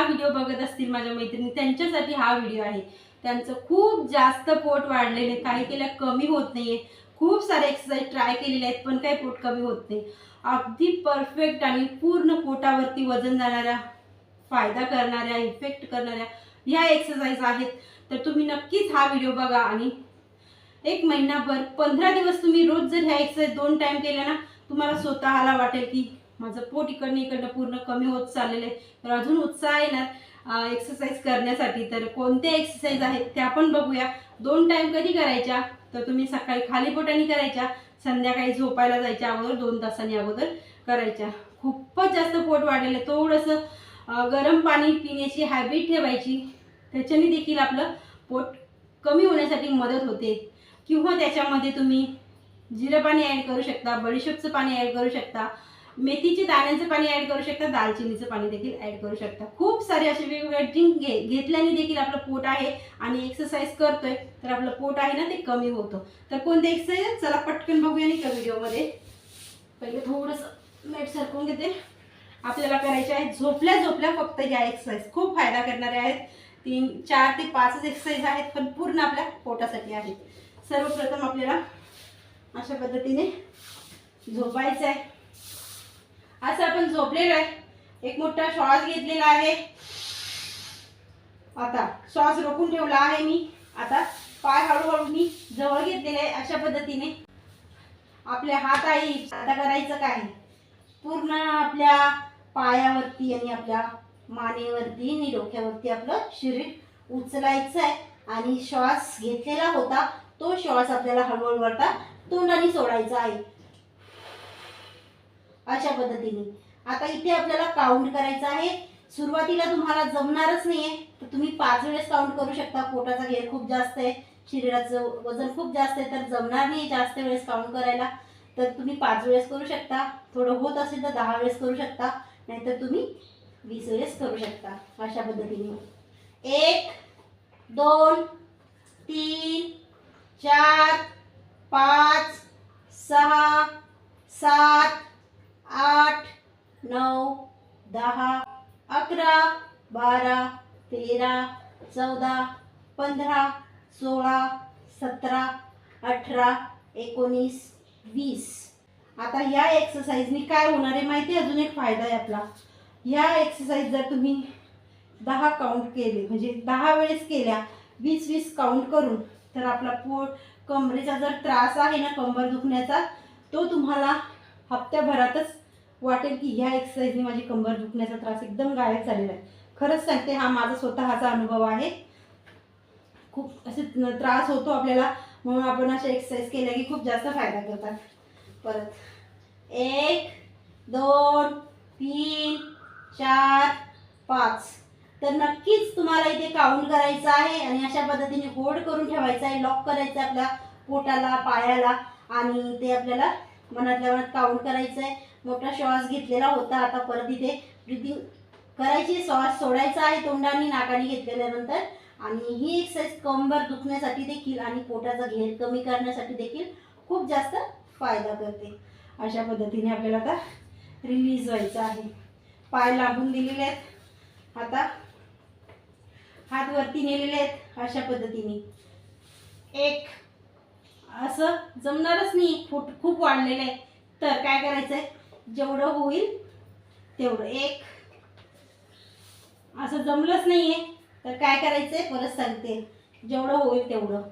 हा व्हिडिओ बघत असतील माझ्या मैत्रिणी त्यांच्यासाठी हा व्हिडिओ आहे. त्यांचं खूप जास्त पोट वाढलेले काही केल्या कमी होत नाहीये. खूप सारे एक्सरसाइज ट्राय केलेले आहेत पण काही पोट कमी होत नाही. अगदी परफेक्ट आणि पूर्ण पोटावरती वजन जाणाऱ्या फायदा करणाऱ्या इफेक्ट करणाऱ्या ह्या एक्सरसाइज आहेत. तर तुम्ही नक्कीच हा व्हिडिओ बघा आणि एक महिनाभर पंधरा दिवस तुम्ही रोज जर ह्या एक्सरसाइज दोन टाइम केल्या ना तुम्हाला स्वतःला वाटेल की माझं पोट इकडनं इकडनं पूर्ण कमी होत चाललेलं आहे. तर अजून उत्साह येणार एक्सरसाइज करण्यासाठी. तर कोणत्या एक्सरसाइज आहेत त्या पण बघूया. दोन टाइम कधी करायच्या? तर तुम्ही सकाळी खाली पोटाने करायच्या संध्याकाळी झोपायला जायच्या अगोदर दोन तासांनी अगोदर करायच्या. खूपच जास्त पोट वाढलेलं आहे. थोडंसं गरम पाणी पिण्याची हॅबिट ठेवायची. त्याच्याने देखील आपलं पोट कमी होण्यासाठी मदत होते. किंवा त्याच्यामध्ये तुम्ही जिरं पाणी ॲड करू शकता बडीशेपचं पाणी ॲड करू शकता. मेथीचे दाण्यांचं पाणी ॲड करू शकता दालचिनीचं पाणी देखील ॲड करू शकता. खूप सारे असे वेगवेगळे ड्रिंक घे घेतल्याने देखील आपलं पोट आहे आणि एक्सरसाइज करतोय तर आपलं पोट आहे ना ते कमी होतं. तर कोणते एक्सरसाइज चला पटकन बघूया नाही का व्हिडिओमध्ये. पहिले थोडंसं नेट सरकून घेते. आपल्याला करायचे आहे झोपल्या झोपल्या फक्त या एक्सरसाइज खूप फायदा करणाऱ्या आहेत. तीन चार ते पाचच एक्सरसाइज आहेत पण पूर्ण आपल्या पोटासाठी आहेत. सर्वप्रथम आपल्याला अशा पद्धतीने झोपायचं आहे. असं आपण झोपलेलो आहे. एक मोठा श्वास घेतलेला आहे. आता श्वास रोखून ठेवला आहे मी. आता पाय हळूहळू मी जवळ घेतलेले आहे अशा पद्धतीने. आपले हात आहे. आता करायचं काय? पूर्ण आपल्या पायावरती आणि आपल्या मानेवरती आणि डोक्यावरती आपलं शरीर उचलायचं आहे. आणि श्वास घेतलेला होता. तो श्वास आपल्याला हळूहळू वरता तोंडाने सोडायचा आहे. अशा पद्धतीने. आता इथे आपल्याला काउंट करायचं आहे. सुरुवातीला तुम्हाला जमणारच नाहीये. तर तुम्ही पाच वेळेस काउंट करू शकता. पोटाचा घेर खूप जास्त आहे. शरीराचं वजन खूप जास्त आहे. तर जमणार नाही जास्त वेळेस काउंट करायला. तर तुम्ही पाच वेळेस करू शकता. थोडं होत असेल तर दहा वेळेस करू शकता. नाहीतर तुम्ही वीस वेळेस करू शकता. अशा पद्धतीने. एक दोन तीन चार पाच सहा सात आठ नऊ दहा अकरा बारा तेरा चौदा पंधरा सोळा सतरा अठरा एकोणीस वीस. आता ह्या एक्सरसाइजनी काय होणार आहे माहिती आहे? अजून एक फायदा आहे आपला. ह्या एक्सरसाइज जर तुम्ही दहा काउंट केले म्हणजे दहा वेळेस केल्या वीस वीस काउंट करून तर आपला पोट कमरेचा जर त्रास आहे ना कंबर दुखण्याचा तो तुम्हाला हप्त्याभरातच वाटेल की ह्या एक्सरसाइजने माझी कंबर दुखण्याचा त्रास एकदम गायब झालेला आहे. खरंच सांगते हा माझा स्वतःचा अनुभव आहे. खूप असे त्रास होतो आपल्याला म्हणून आपण अशा एक्सरसाइज केल्या की खूप जास्त फायदा करतात. परत एक दोन तीन चार पाच. तर नक्कीच तुम्हाला इथे काउंट करायचं आहे आणि अशा पद्धतीने होल्ड करून ठेवायचं आहे लॉक करायचं आहे आपल्या पोटाला पायाला आणि ते आपल्याला मनातल्या मनात काउंट करायचं आहे मोठा श्वास घेतलेला होता आता परत इथे ब्रिथिंग करायची. श्वास सोडायचा आहे तोंडाने नाकाने घेतलेल्यानंतर आणि ही एक्सरसाइज कंबर दुखण्यासाठी देखील आणि पोटाचा घेर कमी करण्यासाठी देखील खूप जास्त फायदा करते. अशा पद्धतीने आपल्याला आता रिलीज व्हायचं आहे. पाय लांबून दिलेले आहेत. आता हात वरती नेलेले आहेत. अशा पद्धतीने. एक असं जमणारच नाही. फूट खूप वाढलेलं आहे. तर काय करायचं आहे जेवढं होईल तेवढं. एक. असं जमलंच नाही आहे तर काय करायचं आहे परत सांगते. जेवढं होईल तेवढं.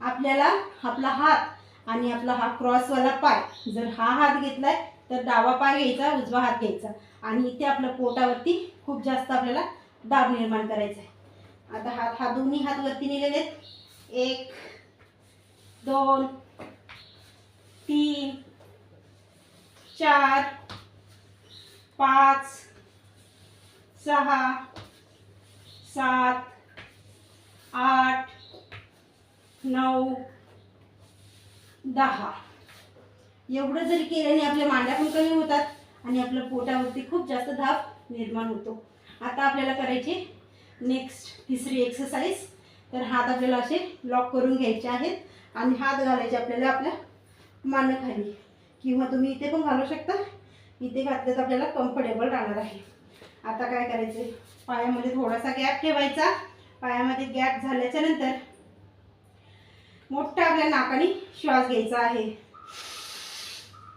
आपल्याला आपला हात आणि आपला हा क्रॉसवाला पाय जर हा हात घेतलाय तर डावा पाय घ्यायचा उजवा हात घ्यायचा. आणि इथे आपल्या पोटावरती खूप जास्त आपल्याला दाब निर्माण करायचा आहे. आता हात हा दोन्ही हात वरती नेलेले आहेत. एक. दोन तीन चार पाच सहा सात आठ नऊ दहा. एवढं जरी केल्याने आपल्या मांड्या पण कमी होतात आणि आपल्या पोटावरती खूप जास्त धाप निर्माण होतो. आता आपल्याला करायचे नेक्स्ट तिसरी एक्सरसाइज तर हात आपल्याला असे लॉक करून घ्यायचे आहेत. आणि हात घालायचे आपल्याला आपल्या मानखाली. किंवा तुम्ही इथे पण घालू शकता. इथे घातलं तर आपल्याला कम्फर्टेबल राहणार आहे. आता काय करायचं? पायामध्ये थोडासा गॅप ठेवायचा. पायामध्ये गॅप झाल्याच्यानंतर मोठा आपल्या नाकाने श्वास घ्यायचा आहे.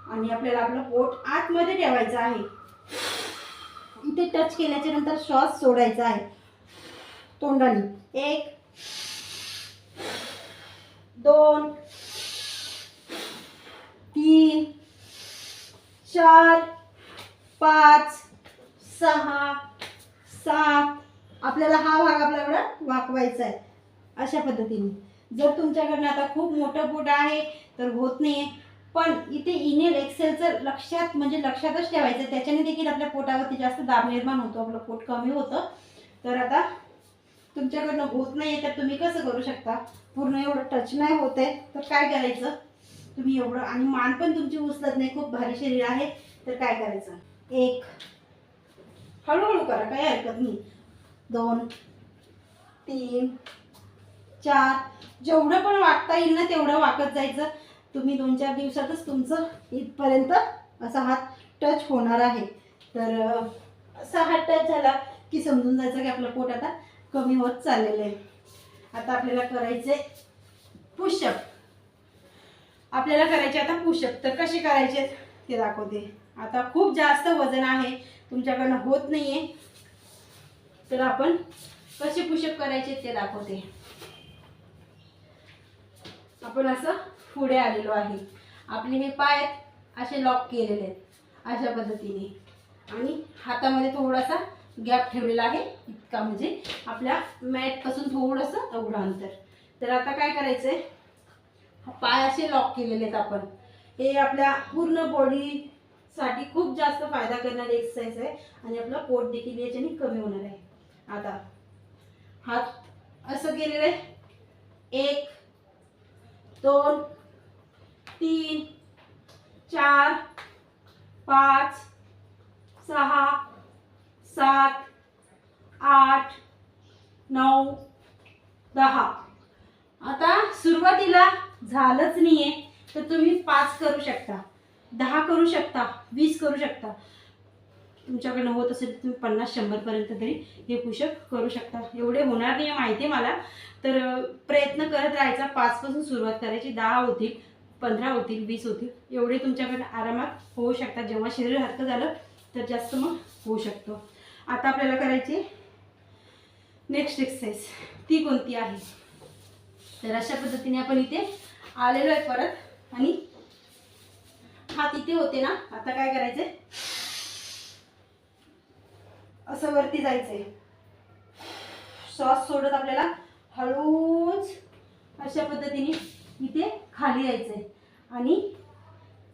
आणि आपल्याला आपलं पोट आतमध्ये ठेवायचं आहे. इथे टच केल्याच्यानंतर श्वास सोडायचा आहे. तोंडाने एक दोन तीन चार पाच सहा सात. आपल्याला हा भाग आपल्याकडं वाकवायचा आहे. अशा पद्धतीने. जर तुमच्याकडनं आता खूप मोठं पोट आहे तर होत नाही पण इथे इनेल एक्सेलचं लक्षात म्हणजे लक्षातच ठेवायचं. त्याच्याने देखील आपल्या पोटावरती जास्त दाब निर्माण होतो आपलं पोट कमी होतं. तर आता तुमच्याकडनं होत नाही तर तुम्ही कसं करू शकता? पूर्ण एवढं टच नाही होत आहे तर काय करायचं? तुम्ही एवढं आणि मान पण तुमची उचलत नाही खूप भारी शरीर आहे तर काय करायचं? एक. हळूहळू करा काही हरकत नाही. दोन. तीन. चार. जेवढं पण वाकता येईल ना तेवढं वाकत जायचं. तुम्ही दोन चार दिवसातच तुमचं इथपर्यंत असा हात टच होणार आहे. तर असा हात टच झाला की समजून जायचं की आपलं पोट आता कमी होत चाललेलं आहे. आता आपल्याला करायचे पुषप आपल्याला करायचे आता पुषप तर कसे करायचे? ते दाखवते. आता खूप जास्त वजन आहे. तुमच्याकडनं होत नाही आहे तर आपण कसे पुषप करायचे ते दाखवते. आपण असं पुढे आलेलो आहे. आपले हे पाय असे लॉक केलेले आहेत. अशा पद्धतीने. आणि हातामध्ये थोडासा गॅप ठेवलेला आहे इतका म्हणजे आपल्या मॅटपासून थोडंसं एवढं अंतर. तर आता काय करायचं आहे पाय असे लॉक केलेले आहेत आपण. हे आपल्या पूर्ण बॉडीसाठी खूप जास्त फायदा करणारी एक्सरसाइज आहे आणि आपलं पोट देखील याच्याने कमी होणार आहे. आता हात असं केलेलं आहे. एक दोन तीन चार पाच सहा सात आठ नऊ दहा. आता सुरुवातीला झालंच नाहीये तर तुम्ही पाच करू शकता. दहा करू शकता वीस करू शकता. तुमच्याकडनं होत असेल तुम्ही पन्नास शंभरपर्यंत तरी हे पुषक करू शकता. एवढे होणार नाही माहिती आहे मला. तर प्रयत्न करत राहायचा. पाचपासून सुरुवात करायची. दहा होतील पंधरा होतील वीस होतील. एवढे तुमच्याकडनं आरामात होऊ शकतात. जेव्हा शरीर हलकं झालं तर जास्त मग होऊ शकतो. आता आपल्याला करायची नेक्स्ट एक्सरसाइज ती कोणती आहे? तर अशा पद्धतीने आपण इथे आलेलो आहे परत. आणि हात इथे होते ना आता काय करायचंय? असं वरती जायचंय. श्वास सोडत आपल्याला हळूच अशा पद्धतीने इथे खाली यायचंय. आणि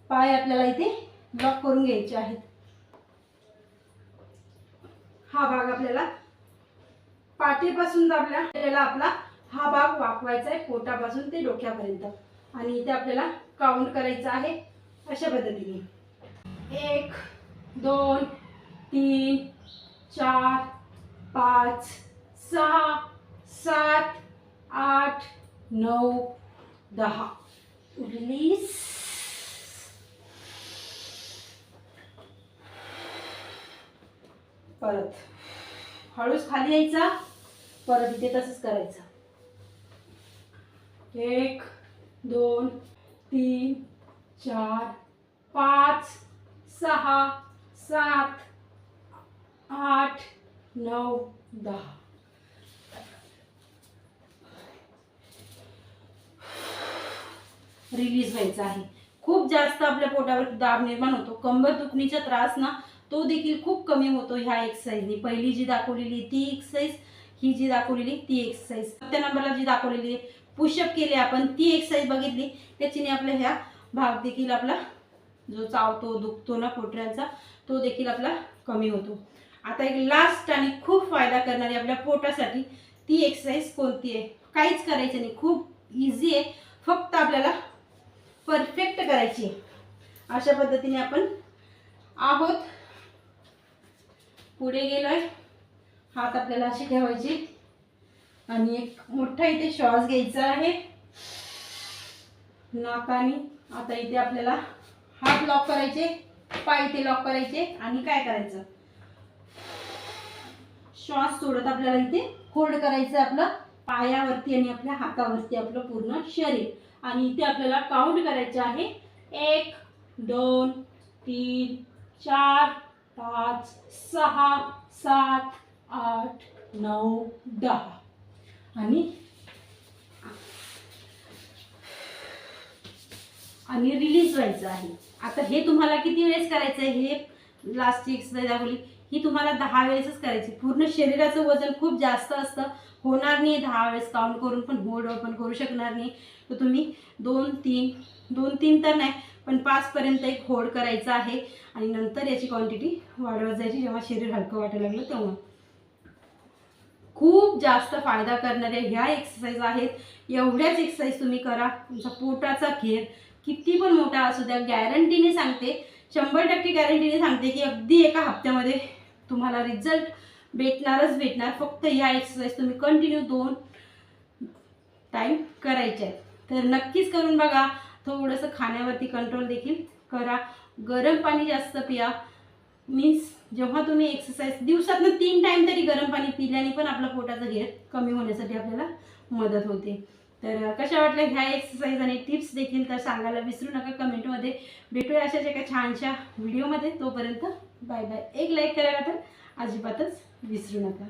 पाय आपल्याला इथे लॉक करून घ्यायचे आहेत. हा भाग आपल्याला पाठीपासून दाबला आपल्याला आपला हा भाग वाकवायचा आहे पोटापासून ते डोक्यापर्यंत. आणि इथे आपल्याला काउंट करायचं आहे अशा पद्धतीने. एक दोन तीन चार पाच सहा सात आठ नऊ दहा. रिलीज परत. हळूच खाली यायचा परत इथे तसंच करायचं. एक दोन तीन चार पाच सहा सात आठ नऊ दहा. रिलीज व्हायचं आहे. खूप जास्त आपल्या पोटावर दाब निर्माण होतो. कंबर दुखणीचा त्रास ना तो देखील खूप कमी होतो ह्या एक्सरसाइजनी पहिली जी दाखवलेली ती एक्सरसाइज ही जी दाखवलेली ती एक्सरसाइज त्या नंबरला जी दाखवलेली पुशअप केले आपण ती एक्सरसाइज बघितली त्याच्याने आपल्या ह्या भाग देखील आपला जो चावतो दुखतो ना पोटऱ्यांचा तो देखील आपला कमी होतो. आता एक लास्ट आणि खूप फायदा करणारी आपल्या पोटासाठी ती एक्सरसाइज कोणती आहे? काहीच करायचं नाही. खूप इझी आहे. फक्त आपल्याला परफेक्ट करायची आहे. अशा पद्धतीने आपण आहोत. पुढे गेलोय. हात आपल्याला असे ठेवायचे. आणि एक मोठा इथे श्वास घ्यायचा आहे. नाकाने आता इथे आपल्याला हात लॉक करायचे पाय इथे लॉक करायचे आणि काय करायचं? श्वास सोडत आपल्याला इथे होल्ड करायचं आहे आपलं पायावरती आणि आपल्या हातावरती आपलं पूर्ण शरीर. आणि इथे आपल्याला काउंट करायचे आहे. एक दोन तीन चार पाच सहा सात आठ नऊ दहा. आणि आणि रिलीज व्हायचं आहे. आता हे तुम्हाला किती वेळेस करायचं आहे? हे लास्टची एक्सरसाइज दाखवली. ही तुम्हाला दहा वेळेसच करायची. पूर्ण शरीराचं वजन खूप जास्त असतं. होणार नाही दहा वेळेस काउंट करून पण होल्ड पण करू शकणार नाही. तर तुम्ही दोन तीन दोन तीन तर नाही पण पाचपर्यंत एक होड करायचा आहे. आणि नंतर याची क्वांटिटी वाढवत जायची. जेव्हा शरीर हलकं वाटायला लागलं तेव्हा. खूप जास्त फायदा करणाऱ्या ह्या एक्सरसाइज आहेत. एवढ्याच एक्सरसाइज तुम्ही करा. तुमचा पोटाचा घेर किती पण मोठा असू द्या गॅरंटीने सांगते. शंभर टक्के गॅरंटीने सांगते की अगदी एका हप्त्यामध्ये तुम्हाला रिझल्ट भेटणारच भेटणार. फक्त ह्या एक्सरसाइज तुम्ही कंटिन्यू दोन टाईम करायचे आहेत. तर नक्कीच करून बघा. थोडंसं खाण्यावरती कंट्रोल देखील करा. गरम पाणी जास्त पिया. मीन्स जेव्हा तुम्ही एक्सरसाइज दिवसातनं तीन टाईम तरी गरम पाणी पिल्याने पण आपला पोटाचा घेर कमी होण्यासाठी आपल्याला मदत होते. तर कशा वाटल्या ह्या एक्सरसाइज आणि टिप्स देखील? तर सांगायला विसरू नका. कमेंटमध्ये भेटूया अशाच एका छानशा व्हिडिओमध्ये तोपर्यंत बाय बाय एक लाईक करायला तर अजिबातच विसरू नका.